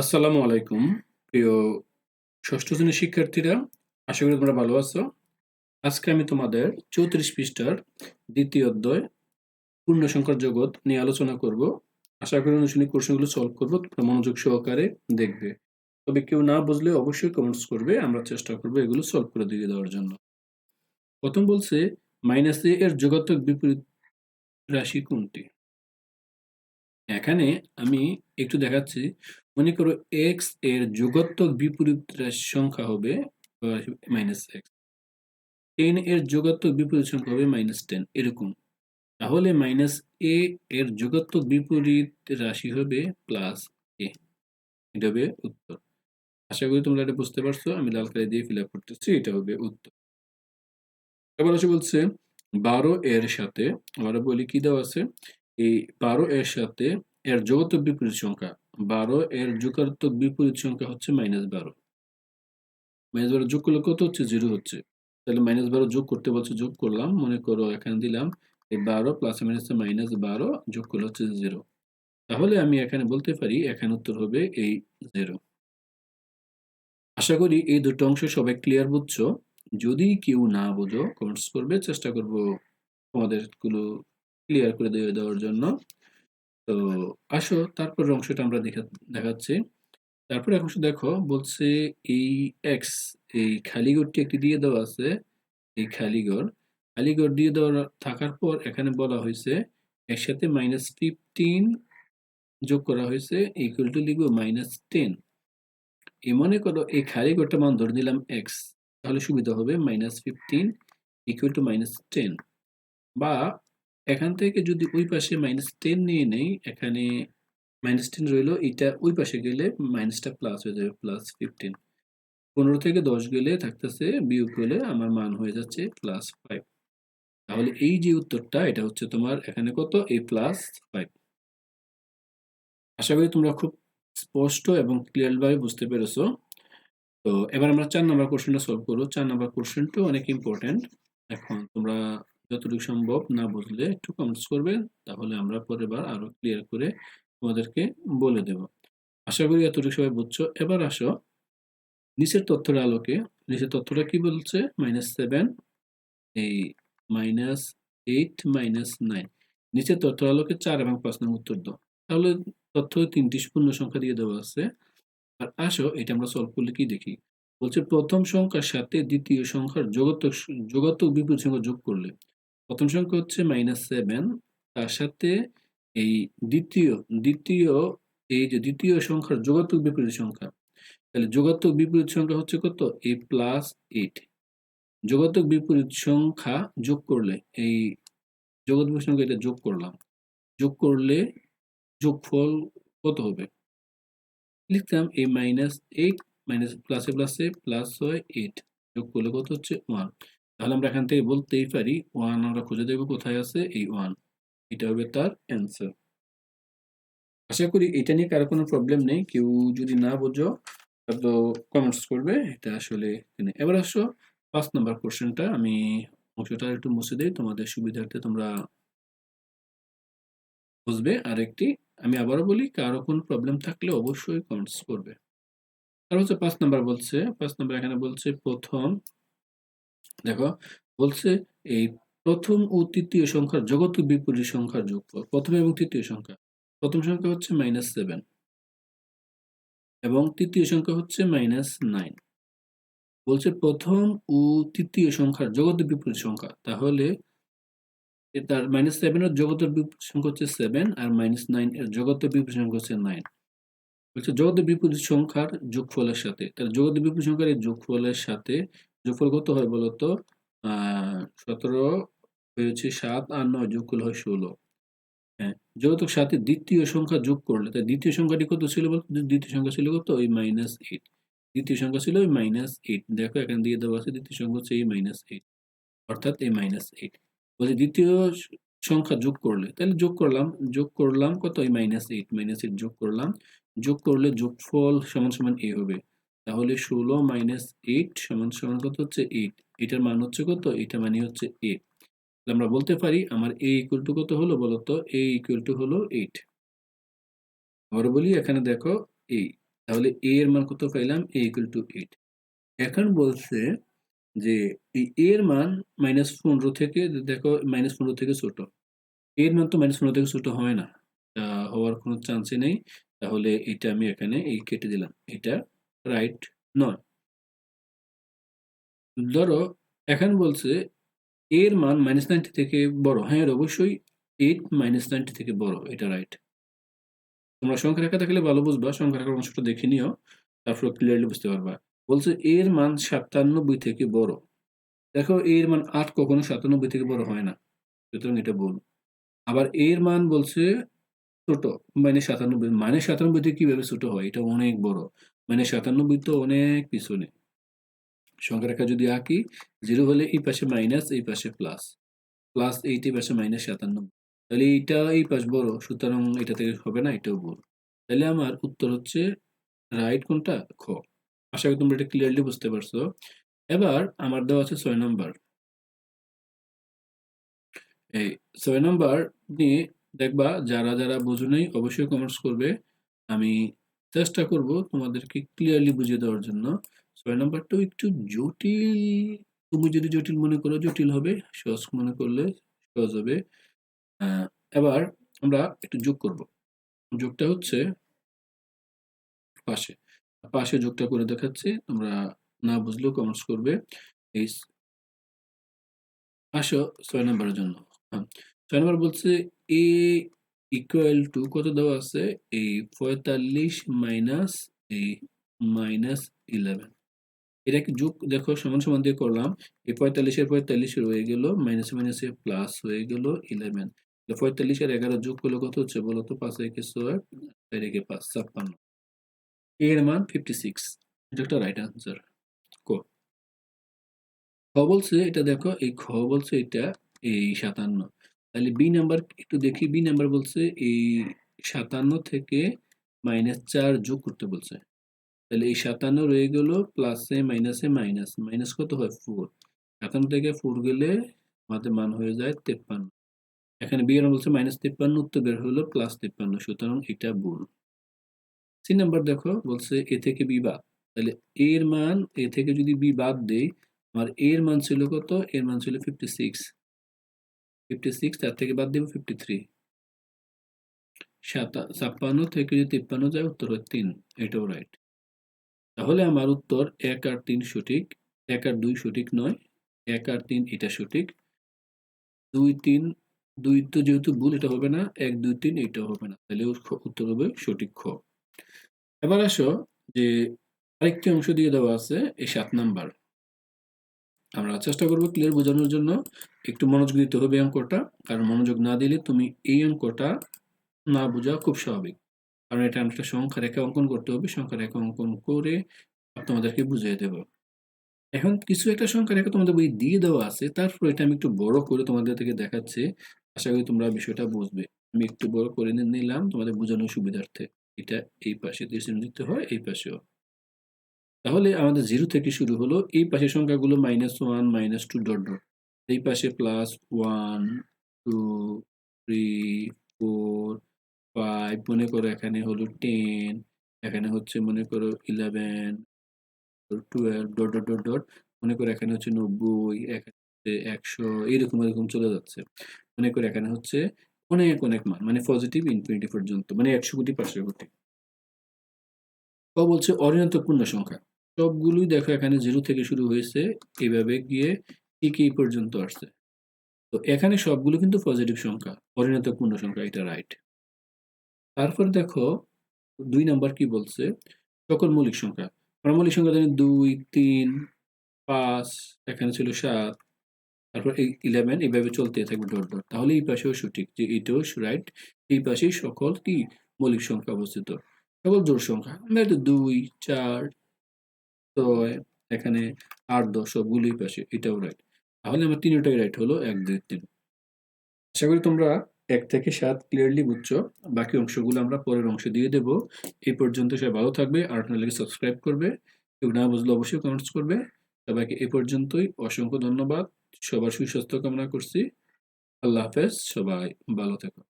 আসসালামু আলাইকুম, প্রিয় ষষ্ঠ শ্রেণির শিক্ষার্থীরা, আশা করি তোমরা ভালো আছো। আজকে আমি তোমাদের চৌত্রিশ পৃষ্ঠার দ্বিতীয় অধ্যায় পূর্ণ সংখ্যার জগৎ নিয়ে আলোচনা করব। আশা করি অনুশীলনী প্রশ্নগুলো সলভ করব, তোমরা মনোযোগ সহকারে দেখবে। তবে কেউ না বুঝলে অবশ্যই কমেন্টস করবে, আমরা চেষ্টা করব এগুলো সলভ করে দিয়ে দেওয়ার জন্য। প্রথম বলছে মাইনাস এ এর যোগাত্মক বিপরীত রাশি কোনটি? এখানে আমি একটু দেখাচ্ছি মনে করো এক্সের যোগাত্মক বিপরীত সংখ্যা হবে মাইনাস এক্স টেন এর যোগাত্মক বিপরীত সংখ্যা হবে মাইনাস টেন এরকম। তাহলে মাইনাস এ এর যোগাত্মক বিপরীত রাশি হবে প্লাস এ এটা হবে উত্তর। আশা করি তোমরা এটা বুঝতে পারছ, আমি লাল কালি দিয়ে ফিল আপ করতেছি, এটা হবে উত্তর। এবার আসে বলছে, বারো এর সাথে আবারও বলি কি দেওয়া আছে? এই বারো এর সাথে এর যোগাত্মক বিপরীত সংখ্যা বারো, এর যোগাত্মক বিপরীত সংখ্যা হচ্ছে মাইনাস বারো। মাইনাস বারো যোগ করলে কত হচ্ছে? জিরো হচ্ছে। তাহলে মাইনাস বারো যোগ করতে বলছে, যোগ করলাম, মনে করো এখানে দিলাম, এই বারো প্লাস মাইনাস মাইনাস বারো যোগ করলে হচ্ছে জিরো তাহলে আমি এখানে বলতে পারি, এখানে উত্তর হবে এই জিরো আশা করি এই দুটো অংশ সবাই ক্লিয়ার বুঝছ? যদি কেউ না বোঝো কমেন্টস করবে, চেষ্টা করব তোমাদেরগুলো ক্লিয়ার করে দিয়ে দেওয়ার জন্য। তো আসো তারপর অংশটা আমরা দেখা, দেখাচ্ছি। তারপরে অংশ দেখো, বলছে এই এক্স এই খালি ঘরটি একটি দিয়ে দেওয়া আছে, এই খালি ঘর খালি ঘর দিয়ে দেওয়া থাকার পর এখানে বলা হয়েছে একসাথে মাইনাস ফিফটিন যোগ করা হয়েছে ইকুয়াল টু লিখব মাইনাস টেন এ মনে করো এই খালি ঘরটা মান ধরে দিলাম এক্স তাহলে সুবিধা হবে minus fifteen equal to minus ten বা এখান থেকে যদি ওই পাশে মাইনাস টেন নিয়ে নেই, এখানে মাইনাস টেন রইল, এটা ওই পাশে গেলে মাইনাসটা প্লাস হয়ে যাবে প্লাস ফিফটিন পনেরো থেকে দশ গেলে থাকতেছে, বিয়োগ হলে আমার মান হয়ে যাচ্ছে প্লাস ফাইভ তাহলে এই যে উত্তরটা, এটা হচ্ছে তোমার এখানে কত? এ প্লাস ফাইভ আশা করি তোমরা খুব স্পষ্ট এবং ক্লিয়ারভাবে বুঝতে পেরেছ। তো এবার আমরা চার নাম্বার কোশ্চেনটা সলভ করব। চার নাম্বার কোশ্চেনটা অনেক ইম্পর্টেন্ট এখন তোমরা যতটুকু সম্ভব না বুঝলে একটু কমেন্টস করবে তাহলে আমরা পরের বার আরও ক্লিয়ার করে তোমাদেরকে বলে দেব। আশা করি এতটুকু সবাই বুঝছ। এবার আসো, নিচের তথ্যের আলোকে। নিচের তথ্যটা কি বলছে? মাইনাস সেভেন এই মাইনাস এইট মাইনাস নাইন নিচের তথ্যের আলোকে চার এবং পাঁচ নম্বর উত্তর দাও। তাহলে তথ্য তিনটি পূর্ণ সংখ্যা দিয়ে দেওয়া আছে। আর আসো, এটা আমরা সলভ করলে কি দেখি? বলছে প্রথম সংখ্যার সাথে দ্বিতীয় সংখ্যার যোগাত্মক যোগাত্মক বিপরীত সংখ্যা যোগ করলে। প্রথম সংখ্যা হচ্ছে মাইনাস সেভেন তার সাথে এই দ্বিতীয় দ্বিতীয়, এই যে দ্বিতীয় সংখ্যার যোগাত্মক বিপরীত সংখ্যা, তাহলে যোগাত্মক বিপরীত সংখ্যা হচ্ছে কত? এই প্লাস এইট যোগাত্মক বিপরীত সংখ্যা যোগ করলে, এই যোগাত্মক সংখ্যা এটা যোগ করলাম, যোগ করলে যোগফল কত হবে? লিখতাম এই মাইনাস এইট মাইনাস প্লাসে প্লাসে প্লাস হয় এইট যোগ করলে কত হচ্ছে ওয়ান তাহলে আমরা এখান থেকে বলতেই পারি ওয়ান আমরা খুঁজে দেবো কোথায় আছে এই ওয়ান এটা হবে তার অ্যান্সার আশা করি এটা নিয়ে কারও কোনো প্রবলেম নেই। কেউ যদি না বোঝো তো কমেন্টস করবে। এটা আসলে এবার আসো পাঁচ নাম্বার কোশ্চেনটা আমি অংশটা একটু মুছে দিই। তোমাদের সুবিধার্থে তোমরা বুঝবে। আর একটি আমি আবারও বলি, কারও কোনো প্রবলেম থাকলে অবশ্যই কমেন্টস করবে। আর হচ্ছে পাঁচ নাম্বার বলছে। পাঁচ নাম্বার এখানে বলছে, প্রথম দেখো, বলছে এই প্রথম ও তৃতীয় সংখ্যার জগত বিপরীত সংখ্যার যোগফল, প্রথম এবং তৃতীয় সংখ্যা, প্রথম সংখ্যা হচ্ছে মাইনাস সেভেন এবং তৃতীয় সংখ্যা হচ্ছে মাইনাস নাইন বলছে প্রথম ও তৃতীয় সংখ্যার জগত বিপরীত সংখ্যা, তাহলে তার মাইনাস সেভেন এর জগতের বিপরীত সংখ্যা হচ্ছে সেভেন আর মাইনাস নাইন এর জগতের বিপরীত সংখ্যা হচ্ছে নাইন বলছে জগতের বিপরীত সংখ্যার যোগফলের সাথে তার জগতের বিপরীত সংখ্যার এই যোগফলের সাথে যোগফল কত হয় বলতো? সতেরো হয়েছে সাত আর নয় যোগ করলে হয় ষোলো। হ্যাঁ যেহেতু সাথে দ্বিতীয় সংখ্যা যোগ করলে, তাই দ্বিতীয় সংখ্যাটি কত ছিল বলতো? দ্বিতীয় সংখ্যা ছিল কত? ওই মাইনাস এইট দ্বিতীয় সংখ্যা ছিল ওই মাইনাস এইট দেখো, এখানে দিয়ে দেওয়া আছে দ্বিতীয় সংখ্যা হচ্ছে এই মাইনাস এইট অর্থাৎ এই মাইনাস এইট বলছি দ্বিতীয় সংখ্যা যোগ করলে, তাহলে যোগ করলাম যোগ করলাম কত? ওই মাইনাস এইট মাইনাস এইট যোগ করলাম। যোগ করলে যোগফল সমান সমান এ হবে। তাহলে ষোলো মাইনাস এইট সমান সমান কত হচ্ছে এইট এটার মান হচ্ছে কত? এটা মানে হচ্ছে এ আমরা বলতে পারি আমার এ ইকুয়াল টু কত হলো বলতো এ ইকুয়াল টু হলো এইট আবার বলি, এখানে দেখো এই তাহলে এ এর মান কত পাইলাম? a ইকুয়াল টু এইট এখন বলছে যে এই a এর মান -15 থেকে, দেখো -15 থেকে ছোট। এর মান তো -15 থেকে ছোট হয় না। হওয়ার কোনো চান্সই নেই। তাহলে এটা আমি এখানে এই কেটে দিলাম। এটা রাইট নয় ধরো, এখন বলছে এর মান -90 থেকে বড়। হ্যাঁ অবশ্যই 8 -90 থেকে বড়, এটা রাইট তোমরা সংখ্যা রেখা থাকলে ভালো বুঝবা সংখ্যা রেখার অংশটা দেখে নিও, তারপর ক্লিয়ারলি বুঝতে পারবা। বলছে এর মান সাতানব্বই থেকে বড়। দেখো, এর মান আট কখনো সাতানব্বই থেকে বড় হয় না, সুতরাং এটা বল আবার এর মান বলছে ছোট মানে সাতানব্বই মানে সাতানব্বই থেকে কীভাবে ছোট হয়? এটা অনেক বড়। মানে সাতানব্বই তো অনেক পিছনে। সংখ্যা রেখা যদি আঁকি জিরো হলে এই পাশে মাইনাস এই পাশে প্লাস প্লাস এইট এই পাশে মাইনাস সাতানব্বই। তাহলে এইটা এই পাশ বড়, সুতরাং এটা থেকে হবে না, এটাও বড়। তাহলে আমার উত্তর হচ্ছে রাইট কোনটা? খ। আশা করি তোমরা এটা ক্লিয়ারলি বুঝতে পারছ। এবার আমার দেওয়া আছে ছয় নম্বর। এই ছয় নম্বর নিয়ে দেখবা, যারা যারা বোঝো নেই, অবশ্যই কমেন্টস করবে। আমি চেষ্টা করব তোমাদেরকে ক্লিয়ারলি বুঝিয়ে দেওয়ার জন্য। ছয় নাম্বারটাও একটু জটিল। তুমি যদি জটিল মনে করো, জটিল হবে, সহজ মনে করলে সহজ হবে। এবার আমরা একটু যোগ করব। যোগটা হচ্ছে পাশে। পাশে যোগটা করে দেখাচ্ছি, তোমরা না বুঝলেও কমেন্টস করবে। এই আসো, ছয় নম্বরের জন্য। ছয় নম্বর বলছে এ ইকুয়াল টু কত দেওয়া আছে? এই পঁয়তাল্লিশ মাইনাস এই মাইনাস ইলেভেন এটা কি যোগ, দেখো সমান সমান দিয়ে করলাম। এই পঁয়তাল্লিশের পঁয়তাল্লিশ হয়ে গেল মাইনাস মাইনাসে প্লাস হয়ে গেল ইলেভেন পঁয়তাল্লিশ আর এগারো যোগ করলে কত হচ্ছে বলো তো পাঁচ একে ছয় চার একে পাঁচ, ছাপ্পান্ন। এর মান ফিফটি সিক্স এটা একটা রাইট আনসার ক? খ বলছে, এটা দেখো, এই খ বলছে, এটা এই সাতান্ন। তাহলে বি নাম্বার একটু দেখি বি নাম্বার বলছে এই সাতান্ন থেকে মাইনাস চার যোগ করতে বলছে। তাহলে এই সাতান্ন রয়ে গেল প্লাসে মাইনাসে মাইনাস মাইনাস কত হয়? ফোর সাতান্ন থেকে ফোর গেলে আমাদের মান হয়ে যায় তেপ্পান্ন। এখানে বি বলছে মাইনাস তেপ্পান্ন, উত্তর বের হলো প্লাস তেপ্পান্ন, সুতরাং এটা ভুল। সি নাম্বার দেখো, বলছে এ থেকে বি বাদ। তাহলে এর মান এ থেকে যদি বি বাদ দেই, আমার এর মান ছিল কত? এর মান ছিল ফিফটি সিক্স ফিফটি সিক্স তার থেকে বাদ দেবো ফিফটি থ্রি ছাপ্পান্ন থেকে যদি তিপ্পান্ন যায়, উত্তর হয় তিন। এটাও রাইট তাহলে আমার উত্তর এক আর তিন সঠিক, এক আর দুই সঠিক নয়, এক আর তিন এটা সঠিক। দুই তিন, দুই তো যেহেতু ভুল, এটা হবে না। এক, দুই, তিন এটা হবে না। তাহলে উত্তর হবে সঠিক খ। এবার আসো যে আরেকটি অংশ দিয়ে দেওয়া আছে, এই সাত নাম্বার। আমরা চেষ্টা করব ক্লিয়ার বোঝানোর জন্য। একটু মনোযোগ দিতে হবে অঙ্কটা। কারণ মনোযোগ না দিলে তুমি এই অঙ্কটা না বোঝা খুব স্বাভাবিক। কারণ এটা একটা সংখ্যা রেখা অঙ্কন করতে হবে সংখ্যা রেখা অঙ্কন করে তোমাদেরকে বুঝিয়ে দেব। এখন কিছু একটা সংখ্যা রেখা তোমাদের বই দিয়ে দেওয়া আছে, তারপর এটা আমি একটু বড় করে তোমাদের থেকে দেখাচ্ছি। আশা করি তোমরা বিষয়টা বুঝবে। আমি একটু বড় করে নিলাম তোমাদের বোঝানোর সুবিধার্থে। এটা এই পাশে দিয়ে দিতে হয়, এই পাশেও। তাহলে আমাদের জিরো থেকে শুরু হলো, এই পাশের সংখ্যাগুলো minus one minus two dot dot এই পাশে plus one two three four five মনে করো এখানে হলো টেন এখানে হচ্ছে মনে করো eleven twelve dot dot dot dot মনে করো এখানে হচ্ছে নব্বই, এখানে হচ্ছে একশো, এরকম এরকম চলে যাচ্ছে। মনে করো এখানে হচ্ছে অনেক অনেক মান মানে পজিটিভ ইনফিনিটি পর্যন্ত মানে একশো কোটি পাঁচশো কোটি। বলছে অরিয়ন্ত পূর্ণ সংখ্যা। সবগুলোই দেখো এখানে জিরো থেকে শুরু হয়েছে, এভাবে গিয়ে এই পর্যন্ত আসছে। তো এখানে সবগুলো কিন্তু পজিটিভ সংখ্যা অরিয়ন্ত পূর্ণ সংখ্যা, এটা রাইট তারপর দেখো, দুই নাম্বার কি বলছে? সকল মৌলিক সংখ্যা আমরা মৌলিক সংখ্যা জানি দুই, তিন, পাঁচ, এখানে ছিল সাত, তারপর এই ইলেভেন এইভাবে চলতে থাকবে ডট ডট। তাহলে এই পাশেও সঠিক যে এইটাও রাইট এই পাশেই সকল কি? মৌলিক সংখ্যা অবস্থিত। সকল জোর সংখ্যা, আমরা দুই, চার ছয় এখানে আট, দশ, সবগুলোই পাশে, এটাও রাইট তাহলে আমার তিনটাই রাইট হলো, এক, দুই, তিন। আশা করি তোমরা এক থেকে সাত ক্লিয়ারলি বুঝছ। বাকি অংশগুলো আমরা পরের অংশ দিয়ে দেব। এই পর্যন্ত সবাই ভালো থাকবে, আর চ্যানেলকে সাবস্ক্রাইব করবে। কেউ না বুঝলে অবশ্যই কমেন্টস করবে। সবাইকে এ পর্যন্তই অসংখ্য ধন্যবাদ। সবার সুস্বাস্থ্য কামনা করছি। আল্লাহ হাফেজ, সবাই ভালো থেকো।